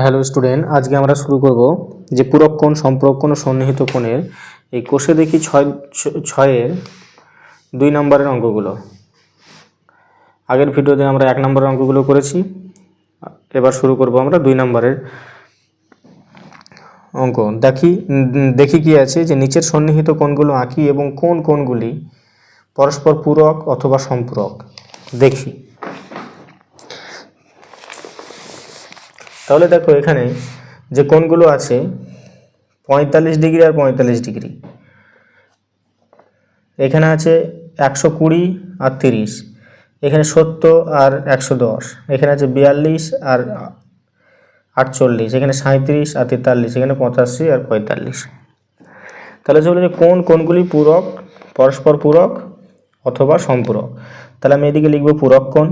Hello student, আজকে আমরা শুরু করব যে পূরক কোণ সম্পূরক কোণ সন্নিহিত কোণের এই কোষে দেখি ছয়, ছয়ের দুই নম্বরের অঙ্কগুলো। আগের ভিডিওতে আমরা এক নম্বরের অঙ্কগুলো করেছি, এবার শুরু করব আমরা দুই নম্বরের অঙ্ক। দেখি দেখি কি আছে যে নিচের সন্নিহিত কোণগুলো আঁকি এবং কোন কোণগুলি পরস্পর পূরক অথবা সম্পূরক। দেখি। তাহলে দেখো এখানে যে কোণগুলো আছে, পঁয়তাল্লিশ ডিগ্রি আর পঁয়তাল্লিশ ডিগ্রি। এখানে আছে একশো কুড়ি আর তিরিশ। এখানে সত্তর আর একশো দশ। এখানে আছে বিয়াল্লিশ আর আটচল্লিশ। এখানে সাঁত্রিশ আর তেতাল্লিশ। এখানে পঁচাশি আর পঁয়তাল্লিশ। তাহলে চলে যে কোন কোনগুলি পূরক, পরস্পর পূরক অথবা সম্পূরক। তাহলে আমি এদিকে লিখব পূরক কোণ।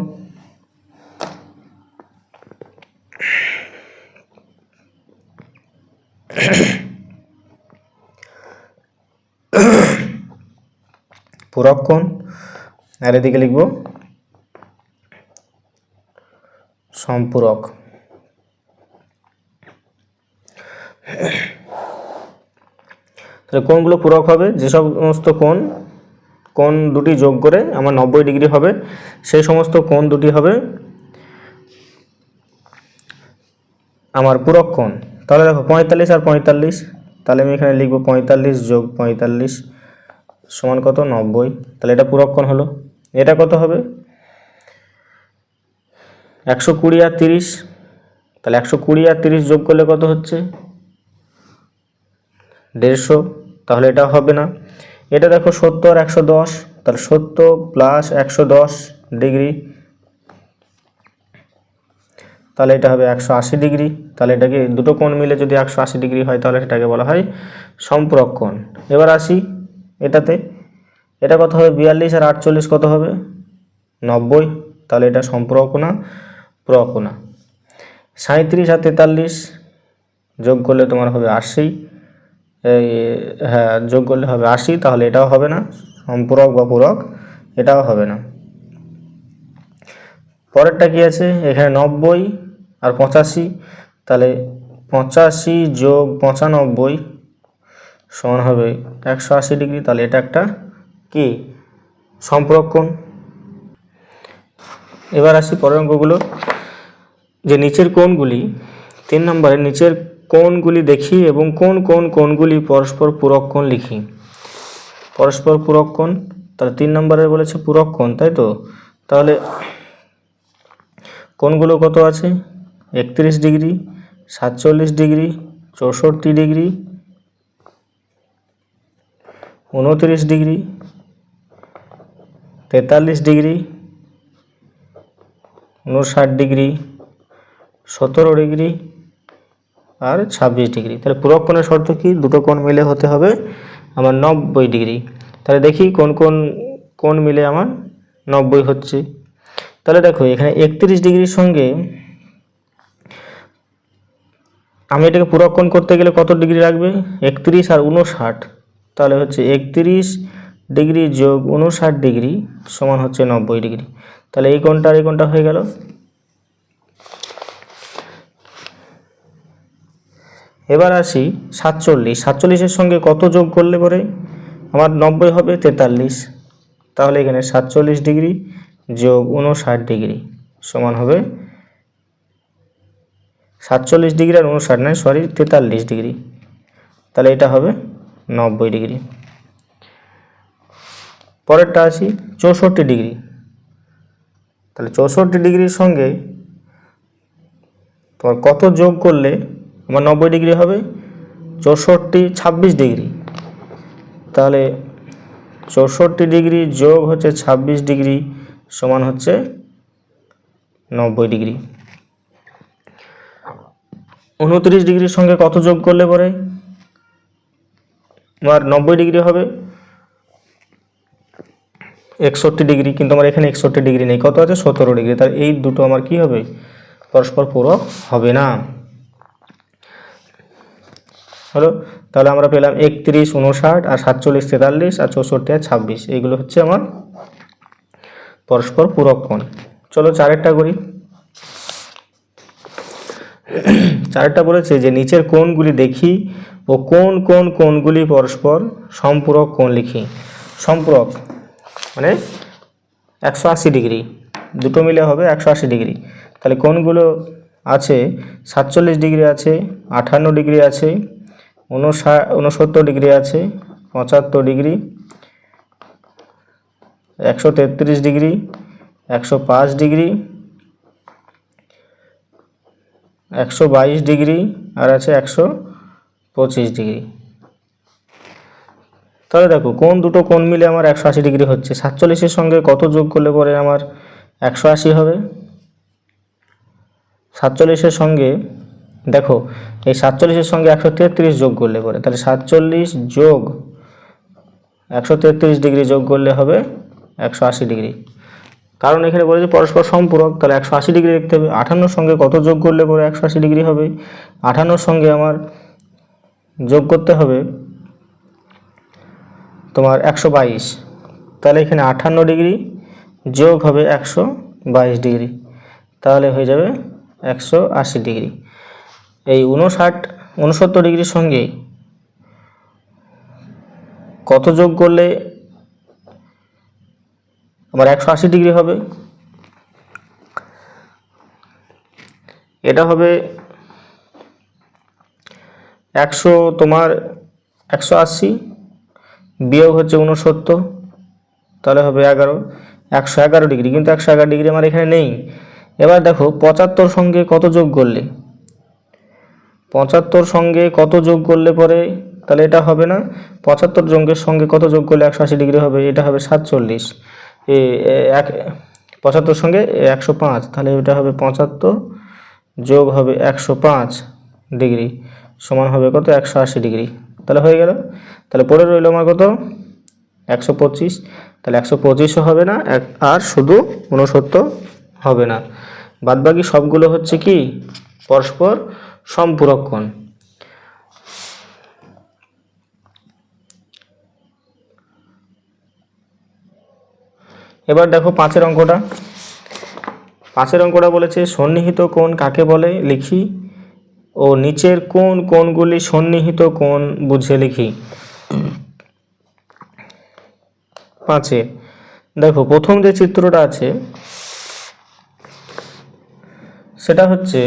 পূরক কোণ আর এদিকে লিখব সম্পূরক। তাহলে কোণগুলো পূরক হবে? যে সমস্ত কোণ কোণ দুটি যোগ করে আমার নব্বই ডিগ্রি হবে, সেই সমস্ত কোণ দুটি হবে আমার পূরক কোণ। তাহলে দেখো পঁয়তাল্লিশ আর পঁয়তাল্লিশ, তাহলে আমি এখানে লিখব পঁয়তাল্লিশ যোগ পঁয়তাল্লিশ সমান কত? নব্বই। তাহলে এটা পুরক্ষণ হলো। এটা কত হবে? একশো কুড়ি আর তিরিশ। তাহলে একশো কুড়ি আর তিরিশ যোগ করলে কত হচ্ছে? দেড়শো। তাহলে এটা হবে না। এটা দেখো সত্তর, একশো দশ। তাহলে সত্তর প্লাস একশো দশ ডিগ্রি। তাহলে এটা হবে একশো আশি ডিগ্রি। তাহলে এটাকে দুটো কোণ মিলে যদি একশো আশি ডিগ্রি হয়, তাহলে সেটাকে বলা হয় সম্পূরক কোণ। এবার আসি এটাতে। এটা কত হবে? বিয়াল্লিশ আর আটচল্লিশ কত হবে? নব্বই। তাহলে এটা সম্পূরক না পূরক না সাঁত্রিশ আর তেতাল্লিশ যোগ করলে তোমার হবে আশি। হ্যাঁ যোগ করলে হবে আশি, তাহলে এটাও হবে না। সম্পূরক বা পূরক, এটাও হবে না। পরেরটা কি আছে? এখানে নব্বই আর পঁচাশি, তাহলে পঁচাশি যোগ পঁচানব্বই সমান হবে একশো আশি ডিগ্রি, তাহলে এটা একটা কি? সম্পূরক কোণ। এবার আসি পরের অঙ্কগুলো। যে নিচের কোণগুলি, তিন নম্বরে নিচের কোণগুলি দেখি এবং কোন কোন কোণগুলি পরস্পর পূরক লিখি। পরস্পর পূরক কোণ, তাহলে তিন নম্বরে বলেছে পূরক তাই তো? তাহলে কোণগুলো কত আছে? একত্রিশ ডিগ্রি, সাতচল্লিশ ডিগ্রি, চৌষট্টি ডিগ্রি, উনত্রিশ ডিগ্রি, তেতাল্লিশ ডিগ্রি উনষাট ডিগ্রি, সতেরো ডিগ্রি আর ছাব্বিশ ডিগ্রি। তাহলে পূরক শর্ত কি? দুটো কোণ মিলে হতে হবে আমার নব্বই ডিগ্রি। তাহলে দেখি কোন কোন কোণ মিলে আমার নব্বই হচ্ছে। তাহলে দেখো, এখানে একত্রিশ ডিগ্রির সঙ্গে আমি এটাকে পূরক কোণ করতে গেলে কত ডিগ্রি রাখবে? একত্রিশ আর উনষাট তাহলে হচ্ছে একত্রিশ ডিগ্রি যোগ উনষাট ডিগ্রি সমান হচ্ছে নব্বই ডিগ্রি। তাহলে এই কোণটা আর এই কোণটা হয়ে গেল। এবার আসি সাতচল্লিশ। সাতচল্লিশের সঙ্গে কত যোগ করলে পরে? আমার নব্বই হবে তেতাল্লিশ। তাহলে এখানে সাতচল্লিশ ডিগ্রি যোগ উনষাট ডিগ্রি সমান হবে সাতচল্লিশ ডিগ্রি আর উনষাট নয় সরি তেতাল্লিশ ডিগ্রি। তাহলে এটা হবে নব্বই ডিগ্রি। পরেরটা আসি চৌষট্টি ডিগ্রি। তাহলে চৌষট্টি ডিগ্রির সঙ্গে তোমার কত যোগ করলে আমার নব্বই ডিগ্রি হবে? চৌষট্টি, ছাব্বিশ ডিগ্রি। তাহলে চৌষট্টি ডিগ্রি যোগ হচ্ছে ছাব্বিশ ডিগ্রি সমান হচ্ছে নব্বই ডিগ্রি। উনত্রিশ ডিগ্রির সঙ্গে কত যোগ করলে পরে? আমার নব্বই ডিগ্রি হবে। একষট্টি ডিগ্রি, কিন্তু আমার এখানে একষট্টি ডিগ্রি নেই। কত আছে? সতেরো ডিগ্রি। তার এই দুটো আমার কি হবে? পরস্পর পূরক হবে না। হলো? তাহলে আমরা পেলাম একত্রিশ উনষাট আর সাতচল্লিশ, তেতাল্লিশ আর চৌষট্টি আর ছাব্বিশ। এইগুলো হচ্ছে আমার পরস্পর পূরক কোণ। চলো চারেরটা করি। চারটা বলেছে যে, নিচের কোণগুলি দেখি ও কোন কোন কোণগুলি পরস্পর সম্পূরক কোণ লিখি। সম্পূরক মানে একশো আশি ডিগ্রি, দুটো মিলে হবে একশো আশি ডিগ্রি। তাহলে কোণগুলো আছে, সাতচল্লিশ ডিগ্রি আছে, আঠান্ন ডিগ্রি আছে, উনষা, উনসত্তর ডিগ্রি আছে, পঁচাত্তর ডিগ্রি, একশো তেত্রিশ ডিগ্রি, একশো পাঁচ ডিগ্রি একশো বাইশ ডিগ্রি আর আছে একশো পঁচিশ ডিগ্রি। তাহলে দেখো কোন দুটো কোণ মিলে আমার একশো আশি ডিগ্রি হচ্ছে। সাতচল্লিশের সঙ্গে কত যোগ করলে পরে আমার একশো আশি হবে? সাতচল্লিশের সঙ্গে, দেখো, এই সাতচল্লিশের সঙ্গে একশো তেত্রিশ যোগ করলে পরে, তাহলে সাতচল্লিশ যোগ একশো তেত্রিশ ডিগ্রি যোগ করলে হবে একশো আশি ডিগ্রি। কারণ এখানে বলেছে পরস্পর সম্পূরক, তাহলে একশো আশি ডিগ্রি দেখতে হবে। আঠান্নর সঙ্গে কত যোগ করলে পরে একশো আশি ডিগ্রি হবে? আঠান্নর সঙ্গে আমার যোগ করতে হবে তোমার একশো বাইশ। তাহলে এখানে আটান্ন ডিগ্রি যোগ হবে একশো বাইশ ডিগ্রি। তাহলে হয়ে যাবে একশো আশি ডিগ্রি। এই উনষাট, উনসত্তর ডিগ্রির সঙ্গে কত যোগ করলে আমার একশো আশি ডিগ্রি হবে। এটা হবে একশো তোমার একশো আশি, বিয়োগ হচ্ছে উনসত্তর তাহলে হবে এগারো, একশো এগারো ডিগ্রি, কিন্তু একশো এগারো ডিগ্রি আমার এখানে নেই। এবার দেখো, পঁচাত্তর সঙ্গে কত যোগ করলে? পঁচাত্তর সঙ্গে কত যোগ করলে পরে? তাহলে এটা হবে না, পঁচাত্তর জঙ্গের সঙ্গে কত যোগ করলে একশো আশি ডিগ্রি হবে? এটা হবে সাতচল্লিশ। এক, পঁচাত্তর সঙ্গে একশো পাঁচ, তাহলে এটা হবে পঁচাত্তর যোগ হবে একশো পাঁচ ডিগ্রি, সমান হবে কত? একশো আশি ডিগ্রি, তাহলে হয়ে গেল। তাহলে পড়ে রইল আমার কত? একশো পঁচিশ, তাহলে একশো পঁচিশও হবে না, এক, আর শুধু উনসত্তর হবে না। বাদবাকি সবগুলো হচ্ছে কি? পরস্পর সম্পূরক কোণ। এবার দেখো পাঁচের অঙ্কটা। পাঁচের অঙ্কটা বলেছে, সন্নিহিত কোণ কাকে বলে? লিখি। ও নিচের কোন কোণগুলি সন্নিহিত কোণ বুঝে লিখি। পাঁচে। দেখো, প্রথম যে চিত্রটা আছে, সেটা হচ্ছে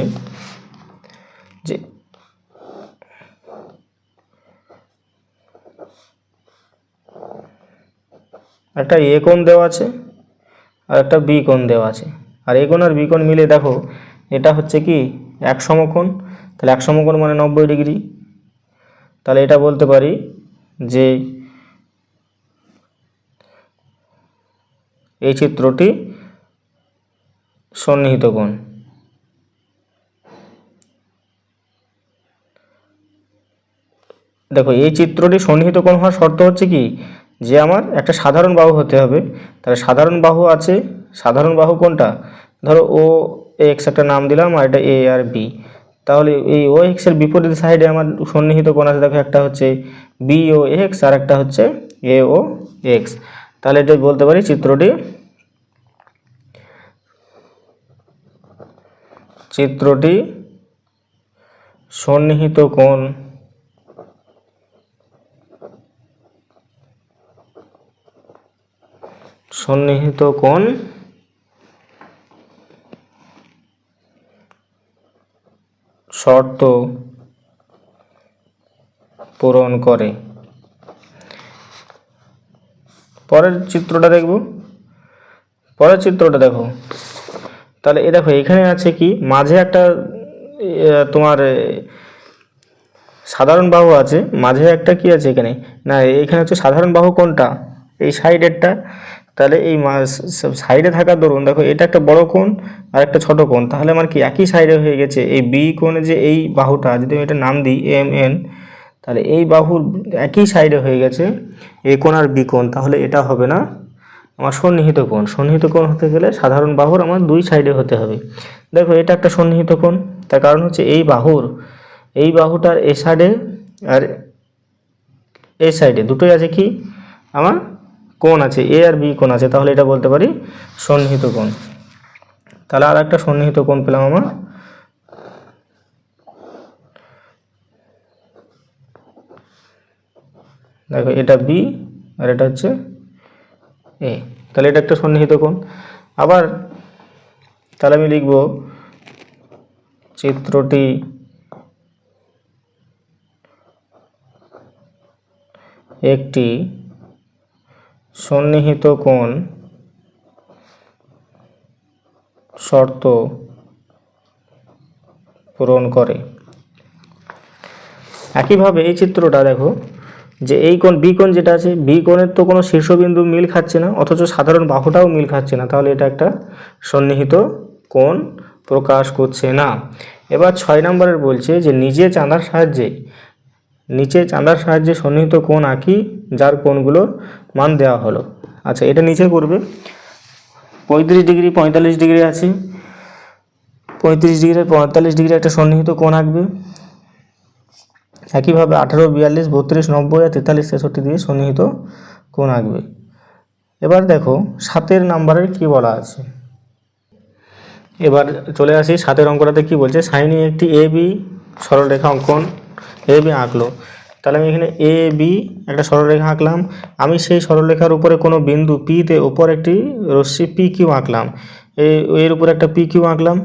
একটা এ কোণ দেওয়া আছে আর একটা বি কোণ দেওয়া আছে। আর এ কোণ আর বি কোণ মিলে দেখো, এটা হচ্ছে কি? এক সমকোণ। তাহলে এক সমকোণ মানে নব্বই ডিগ্রি। তাহলে এটা বলতে পারি যে এই চিত্রটি সন্নিহিত কোণ। দেখো, এই চিত্রটি সন্নিহিত কোণ হওয়ার শর্ত হচ্ছে কি? যে আমার একটা সাধারণ বাহু হতে হবে। তাহলে সাধারণ বাহু আছে, সাধারণ বাহু কোনটা? ধরো ও এক্স একটা নাম দিলাম আর এটা এ আর বি তাহলে এই ও এক্সের বিপরীত সাইডে আমার সন্নিহিত কোণ আছে, দেখো একটা হচ্ছে বি ও এক্স আর একটা হচ্ছে এ ও এক্স তাহলে এটা বলতে পারি চিত্রটি। চিত্রটি সন্নিহিত কোণ সন্নিহিত কোণ? শর্ত পূরণ করে। পরের চিত্রটা দেখব। পরের চিত্রটা দেখো। তাহলে এ দেখো, এখানে আছে কি? মাঝে একটা তোমার সাধারণ বাহু আছে। মাঝে একটা কি আছে এখানে? না, এখানে হচ্ছে সাধারণ বাহু কোনটা? এই সাইডেরটা তাহলে এই সাইডে থাকার দরুন, দেখো এটা একটা বড় কোণ আর একটা ছোট কোণ, তাহলে আমার কি একই সাইডে হয়ে গেছে? এই বি কোণে যে এই বাহুটা, যদি আমি এটা নাম দিই এম এন তাহলে এই বাহুর একই সাইডে হয়ে গেছে এ কোণ আর বি কোণ, তাহলে এটা হবে না আমার সন্নিহিত কোণ। সন্নিহিত কোণ হতে গেলে সাধারণ বাহুর আমার দুই সাইডে হতে হবে। দেখো এটা একটা সন্নিহিত কোণ, তার কারণ হচ্ছে এই বাহুর, এই বাহুটার এ সাইডে আর এই সাইডে দুটোই আছে কি? আমার কোণ আছে এ আর বি কোণ আছে, তাহলে এটা বলতে পারি সন্নিহিত কোণ। তাহলে আর একটা সন্নিহিত কোণ পেলাম আমার। দেখো, এটা বি আর এটা হচ্ছে এ তাহলে এটা একটা সন্নিহিত কোণ। আবার তাহলে আমি লিখব চিত্রটি একটি সন্নিহিত কোণ শর্ত পূরণ করে। একইভাবে এই চিত্রটা দেখো যে এই কোণ, বি কোণ যেটা আছে, বি কোণের তো কোনো শীর্ষবিন্দু মিল খাচ্ছে না, অথচ সাধারণ বাহুটাও মিল খাচ্ছে না, তাহলে এটা একটা সন্নিহিত কোণ প্রকাশ করছে না। এবার ছয় নম্বরের বলছে যে নিজে চাঁদার সাহায্যে নিচে চাঁদার সাহায্যে সন্নিহিত কোণ আঁকি, যার কোণগুলোর মান দেওয়া হলো। আচ্ছা এটা নিচে করবে। পঁয়ত্রিশ ডিগ্রি, পঁয়তাল্লিশ ডিগ্রি আছে। পঁয়ত্রিশ ডিগ্রি পঁয়তাল্লিশ ডিগ্রি একটা সন্নিহিত কোণ আঁকবে। একইভাবে আঠারো, বিয়াল্লিশ, বত্রিশ, নব্বই আর তেতাল্লিশ, তেষট্টি দিয়ে সন্নিহিত কোণ আঁকবে। এবার দেখো, সাতের নাম্বারের কি বলা আছে? এবার চলে আসি সাতের অঙ্কটাতে কি বলছে? সাইনি একটি এ বি সরলরেখা অঙ্কন এ, বি আঁকলো। তাহলে আমি এখানে এ, বি একটা সরলরেখা আঁকলাম। আমি সেই সরলরেখার উপরে কোনো বিন্দু পিতে ওপর একটি রশ্মি পি কিউ আঁকলাম। এর উপরে একটা পি কিউ আঁকলাম।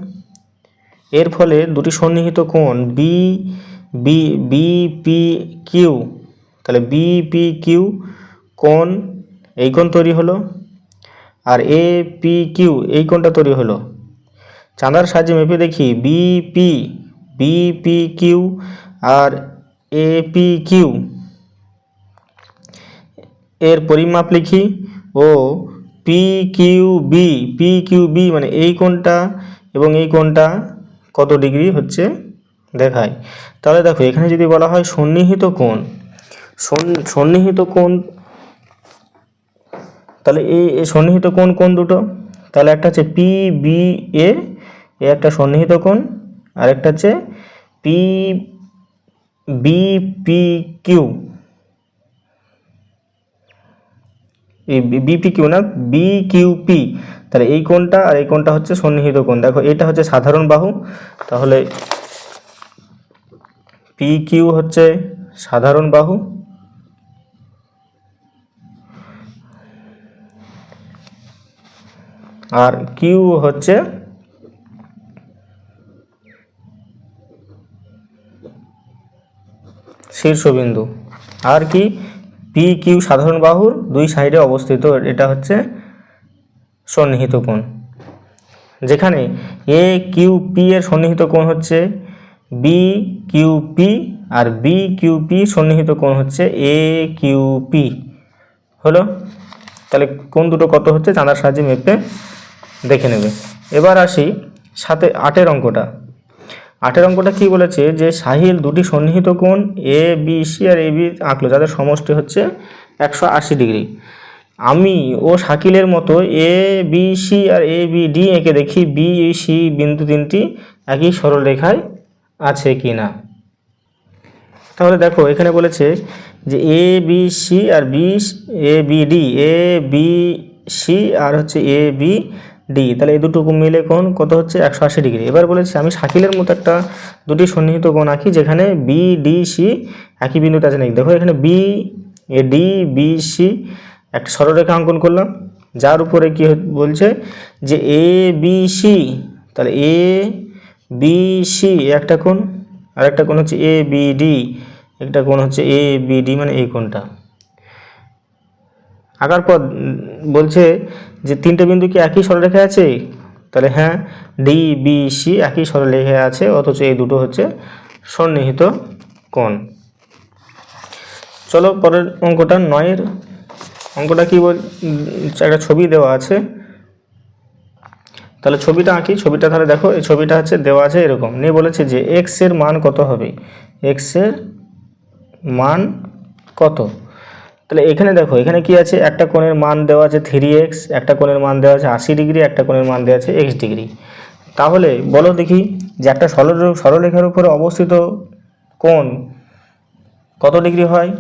এর ফলে দুটি সন্নিহিত কোণ B B B P Q তাহলে বি পি কিউ কোণ এই কোণ তৈরি হলো আর এ পি কিউ এই কোণটা তৈরি হলো। চাঁদার সাহায্যে মেপে দেখি বিপি বিপি কিউ আর এপি কিউ এর পরিমাপ লিখি ও P Q B P Q B মানে এই কোণটা এবং এই কোণটা কত ডিগ্রি হচ্ছে দেখায়। তাহলে দেখো, এখানে যদি বলা হয় সন্নিহিত কোণ, সন- সন্নিহিত কোণ, তাহলে এই সন্নিহিত কোণ কোন দুটো, তাহলে একটা হচ্ছে পি বি এ একটা সন্নিহিত কোণ আর একটা হচ্ছে পি বি পি কিউ এই বিপি কিউ না? বি কিউ পি তাহলে এই কোণটা আর এই কোণটা হচ্ছে সন্নিহিত কোণ। দেখো, এটা হচ্ছে সাধারণ বাহু। তাহলে পি কিউ হচ্ছে সাধারণ বাহু। আর কিউ হচ্ছে শীর্ষবিন্দু। আর কি? পি কিউ সাধারণ বাহুর দুই সাইডে অবস্থিত। এটা হচ্ছে সন্নিহিত কোণ। যেখানে এ কিউ পি এর সন্নিহিত কোণ হচ্ছে বি কিউ পি আর বি কিউ পি সন্নিহিত কোণ হচ্ছে এ কিউ পি হলো? তাহলে কোন দুটো কত হচ্ছে? চাঁদার সাহায্যে মেপে দেখে নেবে। এবার আসি সাথে আটের অঙ্কটা। আটের অঙ্কটা কি বলেছে যে সাহিল দুটি সন্নিহিত কোণ এ বি সি আর এ বি আঁকলো, যাদের সমষ্টি হচ্ছে একশো আশি ডিগ্রি। আমি ও শাকিলের মতো এ বি সি আর এ বি ডি এঁকে দেখি বি সি বিন্দু তিনটি একই সরলরেখায় আছে কি না। তাহলে দেখো, এখানে বলেছে যে A B C R B A B D A B C আর হচ্ছে এ বি ডি, তাহলে এই দুটো মিলে কোণ কত হচ্ছে? একশো আশি ডিগ্রি। এবার বলেছে আমি শাকিলের মতো একটা দুটি সন্নিহিত কোণ আঁকি, যেখানে বি, ডি, সি একই বিন্দুতে আছে নাকি? দেখো এখানে B, A, D, B, C একটা সরলরেখা অঙ্কন করলাম। যার উপরে কি বলছে যে এ, বি, সি, তাহলে এ, বি, সি একটা কোণ আর একটা কোণ হচ্ছে এ, বি, ডি, একটা কোণ হচ্ছে এ, বি, ডি মানে এই কোণটা। আঁকার পর বলছে যে তিনটে বিন্দু কি একই সরলরেখায় আছে? তাহলে হ্যাঁ ডি, বি, সি একই সরলরেখায় আছে, অথচ এই দুটো হচ্ছে সন্নিহিত কোণ। চলো পরের অঙ্কটা, নয়ের অঙ্কটা কি বল একটা ছবি দেওয়া আছে। তাহলে ছবিটা আঁকি, ছবিটা তাহলে দেখো, এই ছবিটা হচ্ছে দেওয়া আছে এরকম। নিয়ে বলেছে যে এক্সের মান কত হবে? এক্সের মান কত? তাহলে এখানে দেখো, এখানে কি আছে? একটা কোণের মান দেওয়া আছে থ্রি এক্স একটা কোণের মান দেওয়া আছে আশি ডিগ্রি, একটা কোণের মান দেওয়া আছে এক্স ডিগ্রি। তাহলে বলো দেখি যে একটা সরল, সরলরেখার উপরে অবস্থিত কোণ কত ডিগ্রি হয়?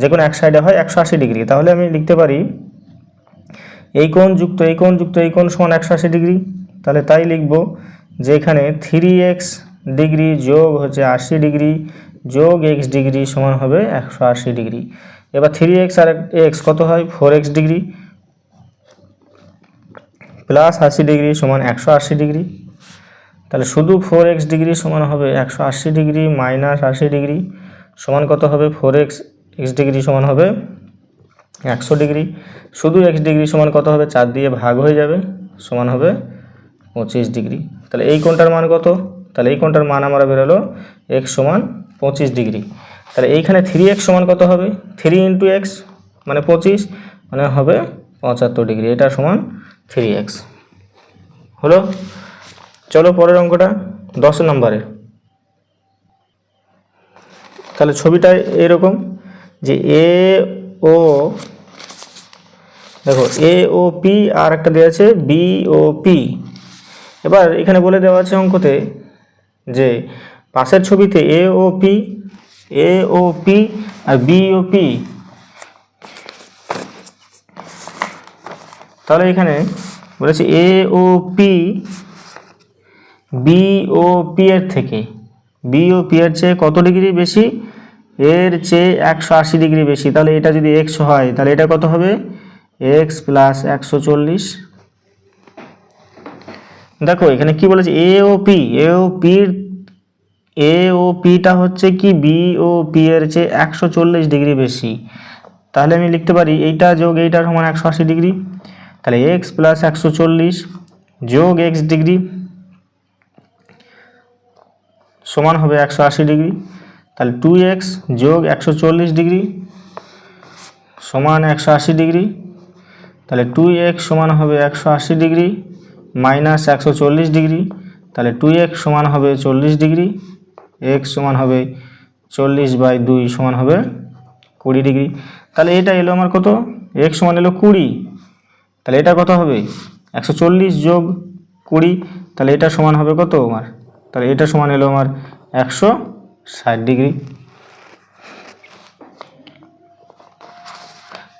যে কোনো এক সাইডে হয় একশো আশি ডিগ্রি। তাহলে আমি লিখতে পারি, এই কোণ যুক্ত, এই কোণ যুক্ত, এই কোণ সমান একশো আশি ডিগ্রি। তাহলে তাই লিখব যে এখানে থ্রি এক্স ডিগ্রি যোগ হচ্ছে আশি ডিগ্রি যোগ এক্স ডিগ্রি সমান হবে একশো আশি ডিগ্রি। এবার থ্রি এক্স আর এক্স কত হয়? ফোর এক্স ডিগ্রি প্লাস আশি ডিগ্রি সমান একশো আশি ডিগ্রি। তাহলে শুধু ফোর এক্স ডিগ্রি সমান হবে একশো আশি ডিগ্রি মাইনাস আশি ডিগ্রি সমান কত হবে? ফোর এক্স এক্স ডিগ্রি সমান হবে একশো ডিগ্রি। শুধু এক্স ডিগ্রি সমান কত হবে? চার দিয়ে ভাগ হয়ে যাবে, সমান হবে পঁচিশ ডিগ্রি। তাহলে এই কোণটার মান কত? তাহলে এই কোণটার মান আমরা বেরোলো এক্স সমান পঁচিশ ডিগ্রি। তাহলে এইখানে থ্রি এক্স সমান কত হবে? থ্রি ইন্টু এক্স মানে পঁচিশ মানে হবে পঁচাত্তর ডিগ্রি। এটা সমান থ্রি এক্স হলো? চলো পরের অঙ্কটা, দশ নম্বরের। তাহলে ছবিটা এরকম যে এ ও, দেখো, এ ও পি আর একটা দেওয়া আছে, বি ও পি। এবার এখানে বলে দেওয়া আছে অঙ্কতে যে পাশের ছবিতে A O P A O P R B O P তাহলে এখানে বলেছে A O P B O P এর থেকে। বি ও পি এর চেয়ে কত ডিগ্রি বেশি? এর চেয়ে একশো আশি ডিগ্রি বেশি। তাহলে এটা যদি এক্স হয়, তাহলে এটা কত হবে? এক্স প্লাস একশো চল্লিশ। দেখো, এখানে কি বলেছে? এ ও পি এ ও পির এ ও পিটা হচ্ছে কি বি ও পি এর চেয়ে একশো চল্লিশ ডিগ্রি বেশি। তাহলে আমি লিখতে পারি এইটা যোগ এইটার সমান একশো আশি ডিগ্রি। তাহলে এক্স প্লাস একশো চল্লিশ যোগ এক্স ডিগ্রি সমান হবে একশো আশি ডিগ্রি। তাহলে টু এক্স যোগ একশো চল্লিশ ডিগ্রি সমান একশো আশি ডিগ্রি। তাহলে টু এক্স সমান হবে একশো আশি ডিগ্রি মাইনাস একশো চল্লিশ ডিগ্রি। তাহলে টু এক্স সমান হবে চল্লিশ ডিগ্রি। এক্স সমান হবে চল্লিশ বাই দুই সমান হবে কুড়ি ডিগ্রি। তাহলে এটা এলো আমার কত? এক্স সমান এলো কুড়ি। তাহলে এটা কত হবে? একশো চল্লিশ যোগ কুড়ি। তাহলে এটা সমান হবে কত আমার? তাহলে এটা সমান এলো আমার একশো ষাট ডিগ্রি।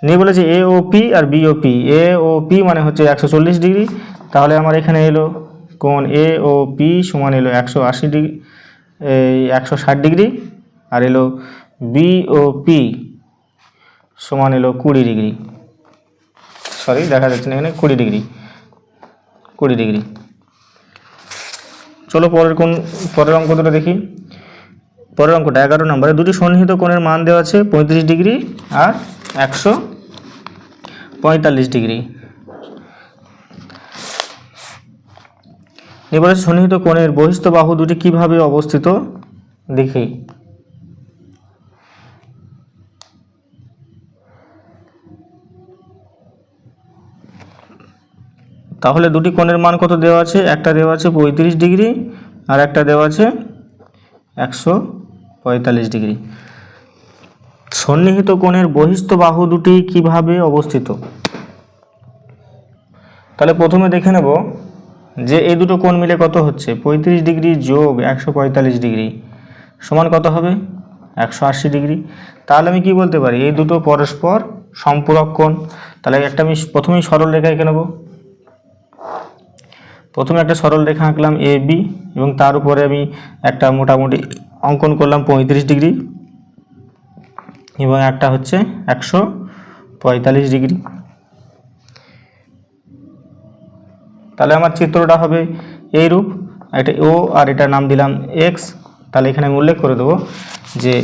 নিয়ে বলেছে A O P R B O P. A O P মানে হচ্ছে একশো চল্লিশ ডিগ্রি। তাহলে আমার এখানে এলো কোণ এ ও পি সমান এলো একশো আশি ডিগ্রি। এই একশো ষাট ডিগ্রি আর এলো বি ও পি সমান এলো কুড়ি ডিগ্রি। সরি দেখা যাচ্ছে না এখানে, কুড়ি ডিগ্রি। কুড়ি ডিগ্রি। চলো পরের কোন, পরের অঙ্ক দুটো দেখি। পরের অঙ্কটা, এগারো নম্বরে দুটি সন্নিহিত কোণের মান দেওয়া আছে পঁয়ত্রিশ ডিগ্রি আর একশো পঁয়তাল্লিশ ডিগ্রি। এবারে সন্নিহিত কোণের বহিস্থ বাহু দুটি কীভাবে অবস্থিত? দেখি। তাহলে দুটি কোণের মান কত দেওয়া আছে? একটা দেওয়া আছে পঁয়ত্রিশ ডিগ্রি আর একটা দেওয়া আছে একশো পঁয়তাল্লিশ ডিগ্রি। সন্নিহিত কোণের বহিস্থ বাহু দুটি কীভাবে অবস্থিত? তাহলে প্রথমে দেখে নেব। যে এই দুটো কোণ মিলে কত হচ্ছে? পঁয়ত্রিশ ডিগ্রি যোগ একশো পঁয়তাল্লিশ ডিগ্রি। সমান কত হবে? একশো আশি ডিগ্রি। তাহলে আমি কি বলতে পারি? এই দুটো পরস্পর সম্পূরক কোণ। তাহলে একটা আমি প্রথমেই সরল রেখা এঁকে নেব। প্রথমে একটা সরল রেখা আঁকলাম এ, বি, এবং তার উপরে আমি একটা মোটামুটি অঙ্কন করলাম পঁয়ত্রিশ ডিগ্রি। এবং একটা হচ্ছে একশো পঁয়তাল্লিশ ডিগ্রি। তাহলে আমার চিত্রটা হবে এই রূপ, এটা ও আর এটার নাম দিলাম এক্স তাহলে এখানে আমি উল্লেখ করে দেবো যে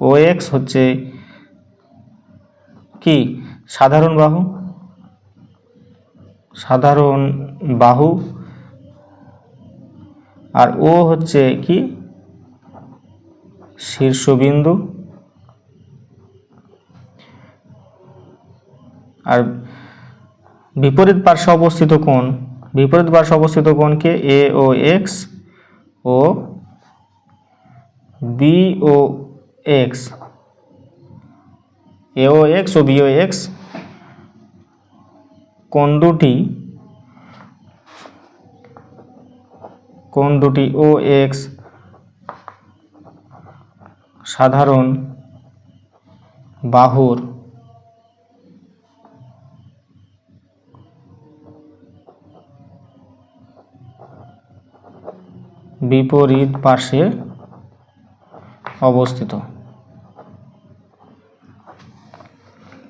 ও এক্স হচ্ছে কি? সাধারণ বাহু। সাধারণ বাহু। আর ও হচ্ছে কি? শীর্ষবিন্দু। আর বিপরীত পার্শ্বে অবস্থিত কোণ, বিপরীত পার্শ্বে অবস্থিত কোণকে A O X O B O X A O X O B O X কোণ দুটি কোণ দুটি ও এক্স সাধারণ বাহুর বিপরীত পাশে অবস্থিত।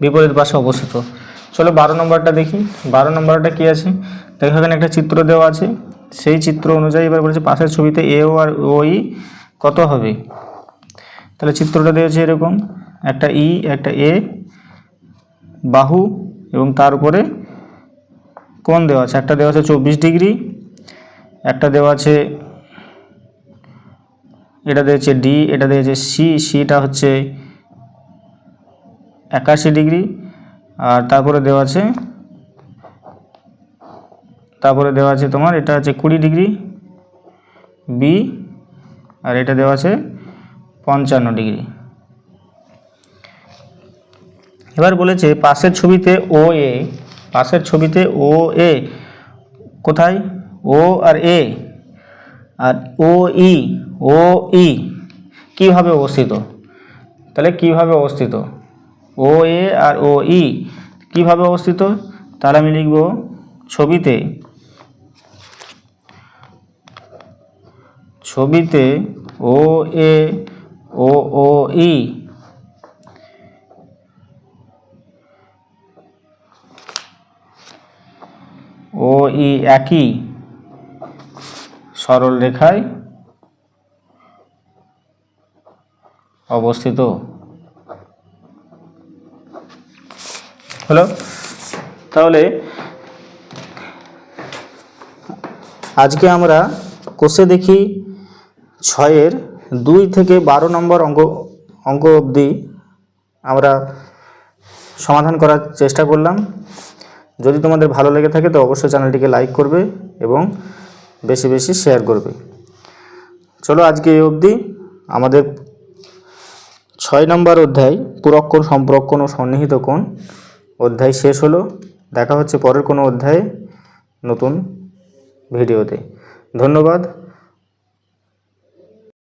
বিপরীত পাশে অবস্থিত। চলো বারো নম্বরটা দেখি। বারো নম্বরটা কি আছে? দেখো এখানে একটা চিত্র দেওয়া আছে। সেই চিত্র অনুযায়ী এবার বলেছে পাশের ছবিতে এ ও আর ও ই কত হবে? তাহলে চিত্রটা দিয়েছে এরকম। একটা ই, একটা এ, বাহু এবং তার উপরে কোণ দেওয়া আছে। একটা দেওয়া আছে চব্বিশ ডিগ্রি, একটা দেওয়া আছে এটা দিয়েছে ডি এটা দিয়েছে সি সিটা হচ্ছে একাশি ডিগ্রি। আর তারপরে দেওয়া আছে, তারপরে দেওয়া আছে তোমার, এটা আছে কুড়ি ডিগ্রি বি আর এটা দেওয়া আছে পঞ্চান্ন ডিগ্রি। এবার বলেছে পাশের ছবিতে ও এ পাশের ছবিতে ও এ কোথায়? ও আর এ আর ও ই ও ই কীভাবে অবস্থিত? তাহলে কীভাবে অবস্থিত? ও এ আর ও ই কীভাবে অবস্থিত? তাহলে আমি লিখব ছবিতে ছবিতে ও এ ও ও ই ও ই একই। সরল রেখায় অবস্থিত। হলো? তাহলে আজকে আমরা কোষে দেখি ছয়ের দুই থেকে বারো নম্বর অঙ্ক অঙ্ক অবধি আমরা সমাধান করার চেষ্টা করলাম। যদি তোমাদের ভালো লেগে থাকে তো অবশ্যই চ্যানেলটিকে লাইক করবে এবং বেশি বেশি শেয়ার করবে। চলো আজকে এই অবধি আমাদের ছয় নম্বর অধ্যায় পুরক্ষণ সম্পরক্ষণ ও সন্নিহিত কোণ। অধ্যায় শেষ হলো। দেখা হচ্ছে পরের কোনো অধ্যায়ে নতুন ভিডিওতে। ধন্যবাদ।